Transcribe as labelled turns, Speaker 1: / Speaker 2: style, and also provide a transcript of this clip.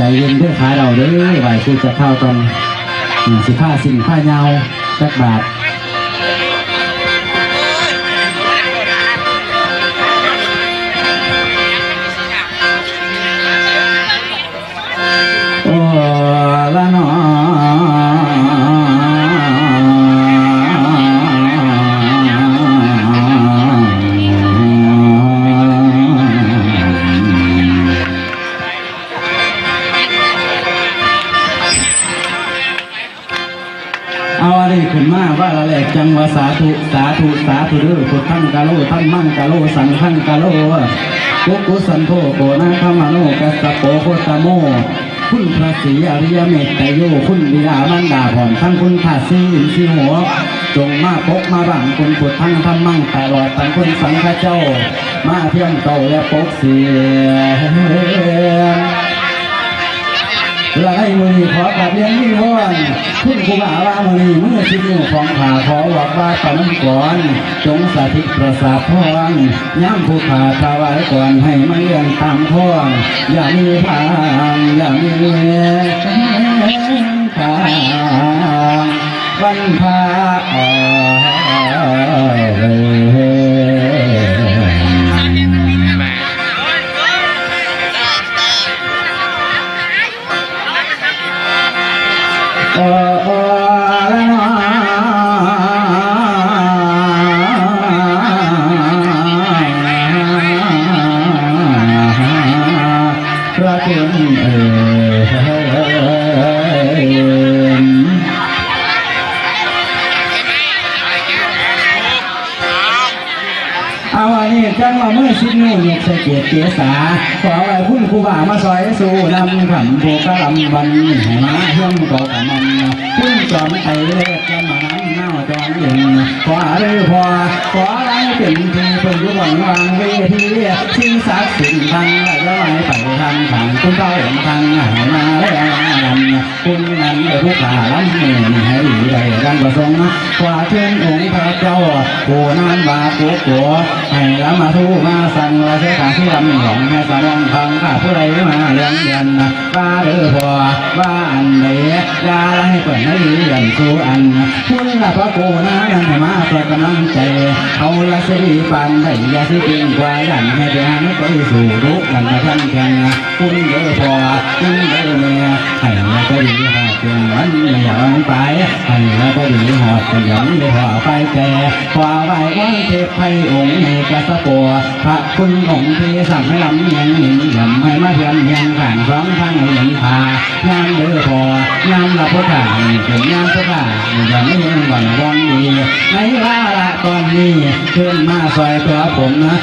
Speaker 1: ใจเย็นเรื่อขายเราเด้อไหวคือจะเข้ากันสิผ้าสิ่งผ้าเงาสักบาท เอาอะไรขึ้นมาว่าละแหลกจังวาสาธุสาธุสาธุเด้อพุทธังกาโลท่านมั่งกาโลสังฆังกาโลกุกุสันโธโกนาคามโนกัสสโปโคตโม คุณพระศรีอริยเมตไตรโยคุณบิดามันดาผ่อนทั้งคุณขาซีอินทรีหัวจงมาปกมาบังคุณพุทธังธรรมังตลอดทั้งคุณสังฆเจ้า มาเพียงเก่าและปกเสีย คุณครูบาว่ามือมือชิดนิ้วของขาขอบอกว่าตันก่อนจงสาธิตประสาทพรย้ำผู้ขาถวายก่อนให้มันเลี้ยงตามพ่ออย่ามีทางอย่ามีทางวันพาออกโอ้ เอาอันนี้จังว่าเมื่อชิดนิ้วยกใส่เกียรติเกียรสาขอไว้พุ่นครูบ่ามาซอยสู่นำขันผูกกะลำวันให้มาเฮื่องก่อกะมันพุ่นจอมไตเล็กจะมานั้นเน่าจอมเย็นขอเลยพอขอไรเป็นทีเพิ่นอยู่บนวางเวทีชิงสักดิ์สิ่งทางและย้อยไปทางทางคุณเต้าเห็นทางให้มาแล้วลำคุณนั้นได้ผู้ขาลำเหนินให้ดีได้ดังประสงค์กว่าเชิญอง ค์พระเจ้าโกนานบาโกโกให้ละมาทูมาสั่งละเสขาที่ลำหลงให้สมองฟังข้าผู้ใดมาเลี้ยงเดือนบ้าเด้อพอบ้าอันเดียาละให้เปิดให้เรียนสู่อันคุณละพระโกนานันให้มาเปิดกำลังใจเอาละสิปานได้ยาสิเก่งกว่าดันให้เดือนไปสู่รุกกันมาท่านแข่งคุณเด้อพอคุณเด้อเมียให้ ไม่ยอมไปให้ละก็ดีหอดเป็นย้อนไม่พอไปแก่ขวาไหววันเทพไพองค์ในกระสปัวพระคุณองค์ที่สั่งให้ลำเนียงหนิงยำให้มาเทียนเทียงขันร้องทั้งเหลียงพางามเด้อพองามละพุทธาถึงงามพุทธาอย่างนี้หวังวังดีในว่าละตอนนี้เชิญมาซอยตัวผมนะ